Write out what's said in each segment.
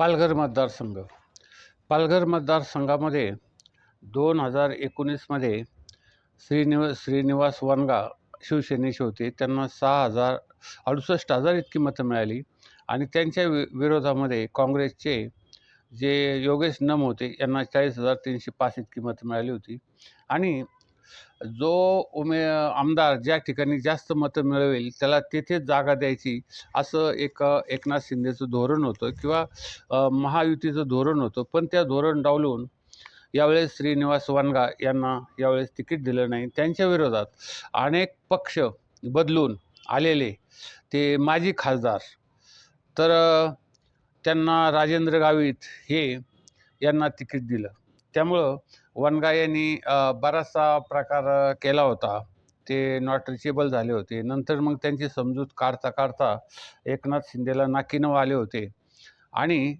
पालघर मतदारसंघ. पालघर मतदारसंघामध्ये दोन हजार एकोणीसमध्ये श्रीनिव श्रीनिवास वनगा शिवसेनेचे होते. त्यांना सहा हजार अडुसष्ट हजार इतकी मतं मिळाली आणि त्यांच्या वि विरोधामध्ये काँग्रेसचे जे योगेश नम होते यांना चाळीस हजार तीनशे पाच इतकी मतं मिळाली होती. आणि जो उमे आमदार ज्या ठिकाणी जास्त मतं मिळवेल त्याला तेथेच जागा द्यायची असं एक एकनाथ शिंदेचं धोरण होतं किंवा महायुतीचं धोरण होतं. पण त्या धोरण डावलून यावेळेस श्रीनिवास वानगा यांना यावेळेस तिकीट दिलं नाही. त्यांच्या विरोधात अनेक पक्ष बदलून आलेले ते माजी खासदार. तर त्यांना राजेंद्र गावित हे यांना तिकीट दिलं. त्यामुळं वनगा यांनी बराचसा प्रकार केला होता. ते नॉट रिचेबल झाले होते. नंतर मग त्यांची समजूत काढता काढता एकनाथ शिंदेला नाकीनव आले होते. आणि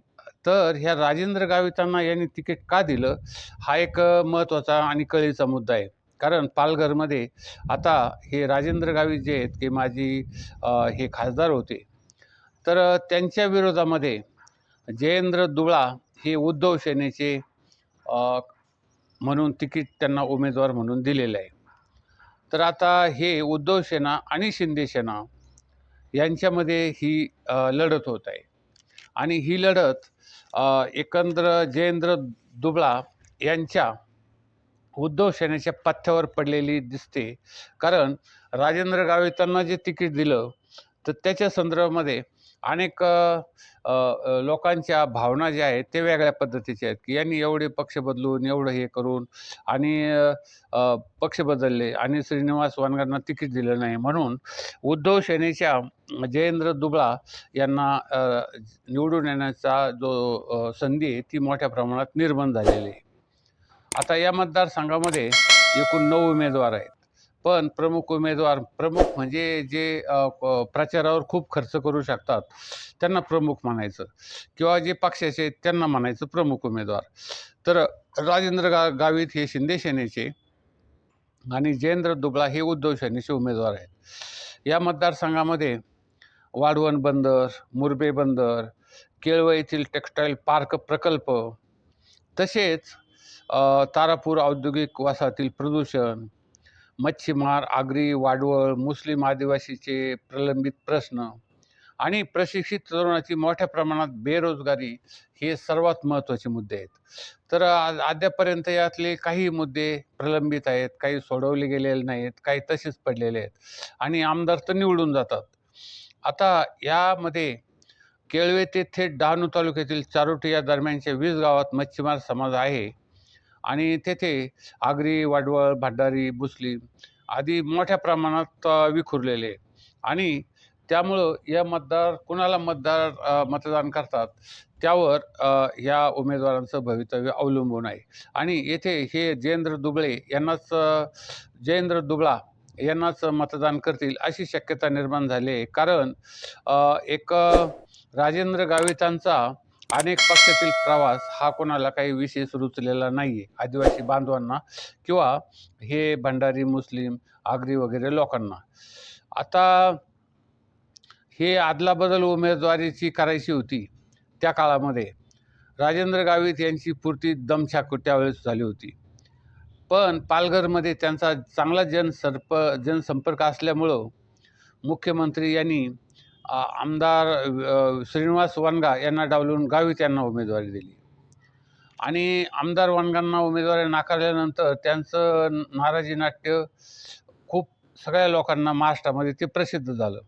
तर ह्या राजेंद्र गावितांना यांनी तिकीट का दिलं? हा एक महत्त्वाचा आणि कळीचा मुद्दा आहे. कारण पालघरमध्ये आता हे राजेंद्र गावित जे आहेत की माझी हे खासदार होते. तर त्यांच्या विरोधामध्ये जयेंद्र दुळा हे उद्धव सेनेचे म्हणून तिकीट त्यांना उमेदवार म्हणून दिलेलं आहे. तर आता हे उद्धव सेना आणि शिंदे सेना यांच्यामध्ये ही लढत होत आहे. आणि ही लढत एकंद्र एकंदर जयेंद्र दुबळा यांच्या उद्धव सेनेच्या पथ्यावर पडलेली दिसते. कारण राजेंद्र गावितांना जे तिकीट दिलं तर त्याच्या संदर्भामध्ये अनेक लोकांच्या भावना ज्या आहेत ते वेगळ्या पद्धतीच्या आहेत की यांनी एवढे पक्ष बदलून एवढं हे करून आणि पक्ष बदलले आणि श्रीनिवास वानगांना तिकीट दिलं नाही म्हणून उद्धव सेनेच्या जयेंद्र दुबळा यांना निवडून येण्याचा जो संधी आहे ती मोठ्या प्रमाणात निर्माण झालेली आहे. आता या मतदारसंघामध्ये एकूण नऊ उमेदवार आहेत. पण प्रमुख उमेदवार प्रमुख म्हणजे जे प्रचारावर खूप खर्च करू शकतात त्यांना प्रमुख म्हणायचं. किंवा जे पक्षाचे आहेत त्यांना म्हणायचं प्रमुख उमेदवार. तर राजेंद्र गा गावित हे शिंदे सेनेचे आणि जयेंद्र दुबळा हे उद्धव सेनेचे उमेदवार आहेत. या मतदारसंघामध्ये वाढवण बंदर मुरबे बंदर केळवं येथील टेक्स्टाईल पार्क प्रकल्प तसेच तारापूर औद्योगिक वसाहतील प्रदूषण मच्छीमार आगरी वाडवळ मुस्लिम आदिवासीचे प्रलंबित प्रश्न आणि प्रशिक्षित तरुणाची मोठ्या प्रमाणात बेरोजगारी हे सर्वात महत्त्वाचे मुद्दे आहेत. तर अद्यापर्यंत यातले काही मुद्दे प्रलंबित आहेत काही सोडवले गेलेले नाहीत काही तसेच पडलेले आहेत आणि आमदार तर निवडून जातात. आता यामध्ये केळवे ते थेट डहाणू तालुक्यातील चारोटी या दरम्यानच्या वीस गावात मच्छीमार समाज आहे. आणि तेथे आगरी वाडवळ भांडारी मुस्लिम आदी मोठ्या प्रमाणात विखुरलेले. आणि त्यामुळं या मतदार कुणाला मतदार मतदान करतात त्यावर या उमेदवारांचं भवितव्य अवलंबून आहे. आणि येथे हे जयेंद्र दुबळे यांनाच जयेंद्र दुबळा यांनाच मतदान करतील अशी शक्यता निर्माण झाली आहे. कारण एक राजेंद्र गावितांचा अनेक पक्षातील प्रवास हा कोणाला काही विशेष रुचलेला नाही आहे आदिवासी बांधवांना किंवा हे भंडारी मुस्लिम आगरी वगैरे लोकांना. आता हे अदलाबदल उमेदवारीची करायची होती त्या काळामध्ये. राजेंद्र गावित यांची पूर्ती दमछाक त्यावेळेस झाली होती. पण पालघरमध्ये त्यांचा चांगला जनसर्प जनसंपर्क असल्यामुळं मुख्यमंत्री यांनी आमदार श्रीनिवास वनगा यांना डावलून गावित यांना उमेदवारी दिली. आणि आमदार वनगांना उमेदवारी नाकारल्यानंतर त्यांचं नाराजी नाट्य खूप सगळ्या लोकांना महाराष्ट्रामध्ये ते प्रसिद्ध झालं.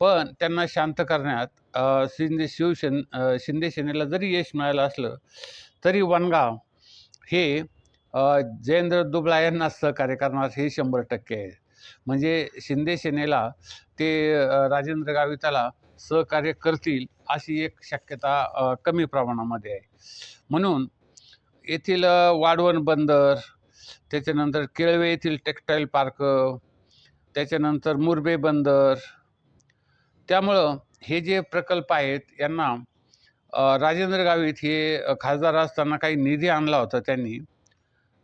पण त्यांना शांत करण्यात शिंदे शिवसेन शिंदे सेनेला जरी यश मिळालं असलं तरी वनगाव हे जयेंद्र दुबळा यांना सहकार्य करणार हे शंभर टक्के आहे. म्हणजे शिंदे सेनेला ते राजेंद्र गाविताला सहकार्य करतील अशी एक शक्यता कमी प्रमाणामध्ये आहे. म्हणून येथील वाढवण बंदर त्याच्यानंतर केळवे येथील टेक्स्टाईल पार्क त्याच्यानंतर मुरबे बंदर त्यामुळं हे जे प्रकल्प आहेत यांना राजेंद्र गावित हे खासदार असताना काही निधी आणला होता त्यांनी.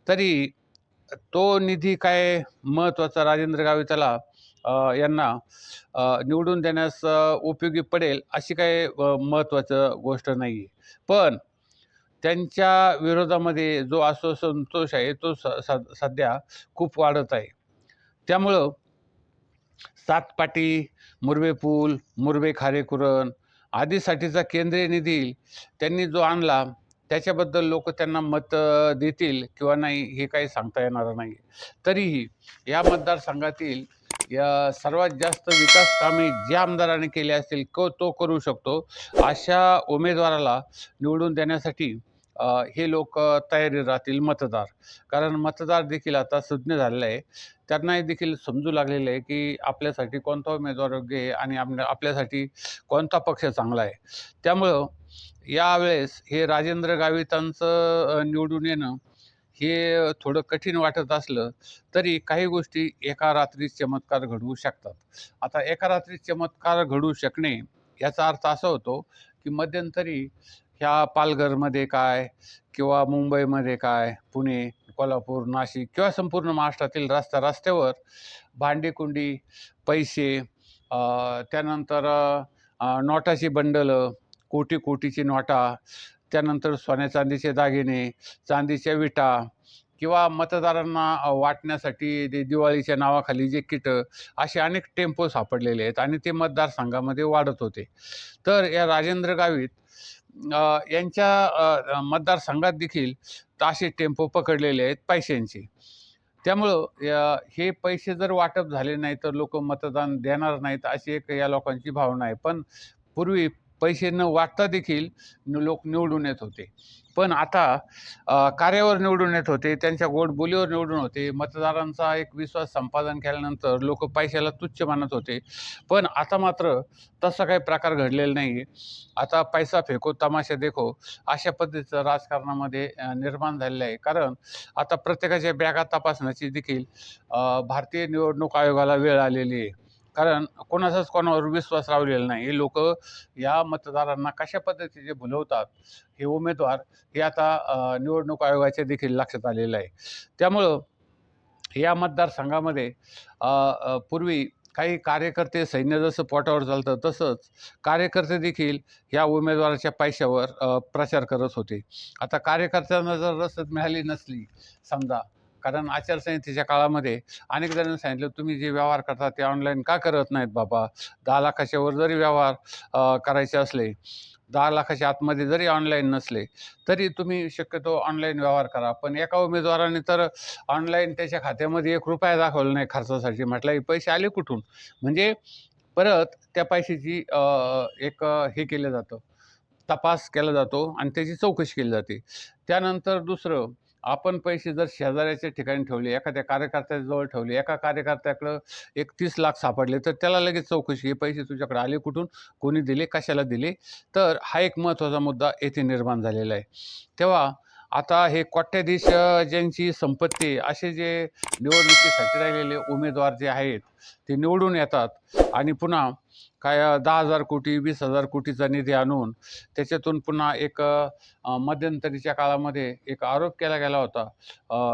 तरी तो निधी काय महत्त्वाचा राजेंद्र गाविताला यांना निवडून देण्यास उपयोगी पडेल अशी काही महत्त्वाचं गोष्ट नाही आहे पण त्यांच्या विरोधामध्ये जो असंतोष आहे तो स स सध्या खूप वाढत आहे. त्यामुळं सातपाटी मुरबे पूल मुरबे खारेकुरण आदीसाठीचा केंद्रीय निधी त्यांनी जो आणला त्याच्याबद्दल लोक त्यांना मत देतील किंवा नाही हे काही सांगता येणार नाही. तरीही या मतदारसंघातील या सर्वात जास्त विकास कामे ज्या आमदाराने केले असतील क तो करू शकतो. अशा उमेदवाराला निवडून देण्यासाठी हे लोक तयारी राहतील मतदार. कारण मतदार देखील आता सुज्ञ झालेलं आहे. त्यांनाही देखील समजू लागलेलं आहे की आपल्यासाठी कोणता उमेदवार योग्य आहे आणि आप आपल्यासाठी कोणता पक्ष चांगला आहे. त्यामुळं यावेळेस हे राजेंद्र गावितांचं निवडून येणं हे थोडं कठीण वाटत असलं तरी काही गोष्टी एका रात्रीत चमत्कार घडवू शकतात. आता एका रात्रीत चमत्कार घडवू शकणे याचा अर्थ असा होतो की मध्यंतरी ह्या पालघरमध्ये काय किंवा मुंबईमध्ये काय पुणे कोल्हापूर नाशिक किंवा संपूर्ण महाराष्ट्रातील रस्ता रस्त्यावर भांडीकुंडी पैसे त्यानंतर नोटाची बंडलं कोटी कोटीची नोटा त्यानंतर सोन्या चांदीचे दागिने चांदीच्या विटा किंवा मतदारांना वाटण्यासाठी ते दिवाळीच्या नावाखाली जे किटं असे अनेक टेम्पो सापडलेले आहेत आणि ते मतदारसंघामध्ये वाढत होते. तर या राजेंद्र गावित यांच्या मतदारसंघात देखील असे टेम्पो पकडलेले आहेत पैशांचे. त्यामुळं हे पैसे जर वाटप झाले नाही तर लोक मतदान देणार नाहीत अशी एक या लोकांची भावना आहे. पण पूर्वी पैसे न वाटता देखील लोक निवडून येत होते. पण आता कार्यावर निवडून येत होते त्यांच्या गोड बोलीवर निवडून होते मतदारांचा एक विश्वास संपादन केल्यानंतर लोक पैशाला तुच्छ मानत होते. पण आता मात्र तसा काही प्रकार घडलेला नाही. आहे आता पैसा फेको तमाशा देखो अशा पद्धतीचं राजकारणामध्ये निर्माण झालेलं आहे. कारण आता प्रत्येकाच्या बॅगा तपासण्याची देखील भारतीय निवडणूक आयोगाला वेळ आलेली आहे. कारण कोणाचाच कोणावर विश्वास राहिलेला नाही. हे लोक या मतदारांना कशा पद्धतीचे भुलवतात हे उमेदवार हे आता निवडणूक आयोगाच्या देखील लक्षात आलेलं आहे. त्यामुळं या मतदारसंघामध्ये पूर्वी काही कार्यकर्ते सैन्य जसं पोटावर चालतं तसंच कार्यकर्ते देखील या उमेदवाराच्या पैशावर प्रचार करत होते. आता कार्यकर्त्यांना जर रसद मिळाली नसली समजा कारण आचारसंहितेच्या काळामध्ये अनेक जणांनी सांगितलं तुम्ही जे व्यवहार करता ते ऑनलाईन का करत नाहीत बाबा? दहा लाखाच्या वर जरी व्यवहार करायचे असले दहा लाखाच्या आतमध्ये जरी ऑनलाईन नसले तरी तुम्ही शक्यतो ऑनलाईन व्यवहार करा. पण एका उमेदवाराने तर ऑनलाईन त्याच्या खात्यामध्ये एक रुपया दाखवला नाही खर्चासाठी. म्हटलं हे पैसे आले कुठून? म्हणजे परत त्या पैशाची एक हे केलं जातं तपास केला जातो आणि त्याची चौकशी केली जाते. त्यानंतर दुसरं आपण पैसे जर शेजाऱ्याच्या ठिकाणी ठेवले एखाद्या कार्यकर्त्याजवळ ठेवले एका कार्यकर्त्याकडं एक तीस लाख सापडले तर त्याला लगेच चौकशी हे पैसे तुझ्याकडे आले कुठून कोणी दिले कशाला दिले? तर हा एक महत्त्वाचा मुद्दा येथे निर्माण झालेला आहे. तेव्हा आता हे कोट्याधीश ज्यांची संपत्ती असे जे निवडणुकीसाठी राहिलेले उमेदवार जे आहेत ते निवडून येतात आणि पुन्हा काय दहा हजार कोटी वीस हजार कोटीचा निधी आणून त्याच्यातून पुन्हा एक मध्यंतरीच्या काळामध्ये एक आरोप केला गेला होता.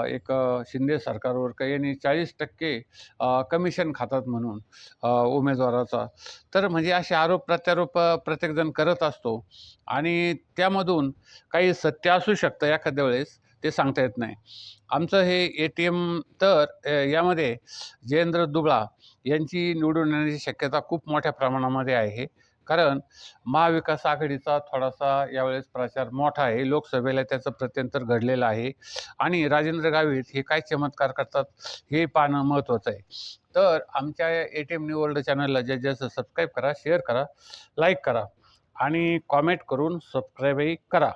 एक शिंदे सरकारवर का यांनी चाळीस टक्के कमिशन खातात म्हणून उमेदवाराचा. तर म्हणजे असे आरोप प्रत्यारोप प्रत्येकजण करत असतो आणि त्यामधून काही सत्य असू शकतं एखाद्या वेळेस ते सांगता येत नाही. आमचं हे ए टी एम तर यामध्ये जयेंद्र दुबळा यांची निवडून येण्याची शक्यता खूप मोठ्या प्रमाणामध्ये आहे. कारण महाविकास आघाडीचा थोडासा यावेळेस प्रचार मोठा आहे. लोकसभेला त्याचं प्रत्यंतर घडलेलं आहे. आणि राजेंद्र गावित हे काय चमत्कार करतात हे पाहणं महत्त्वाचं आहे. तर आमच्या A T M new world चॅनलला जे जसं सबस्क्राईब करा शेअर करा लाईक करा आणि कॉमेंट करून सबस्क्राईबही करा.